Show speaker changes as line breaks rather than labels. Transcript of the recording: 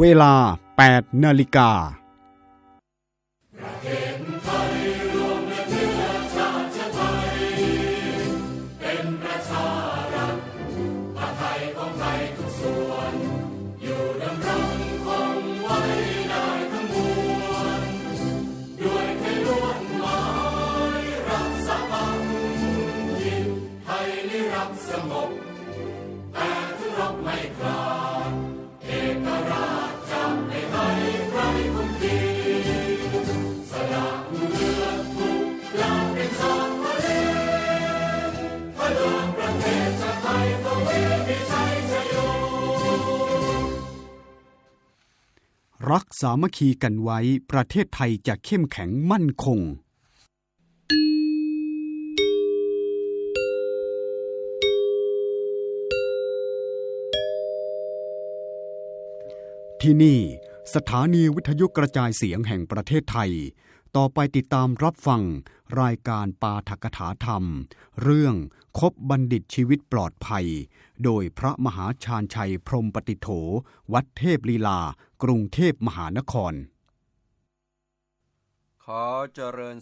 เวลา 8 นาฬิกา รักสามัคคีกันไว้ประเทศไทยจะเข้มแข็งมั่นคง ที่นี่ สถานีวิทยุกระจายเสียงแห่งประเทศไทย ต่อไปติดตามรับฟังรายการปาทกถาธรรม เรื่องคบบัณฑิตชีวิตปลอดภัย โดยพระมหาชาญชัยพรมปฏิโถ วัดเทพลีลา กรุงเทพมหานคร
ขอเจริญ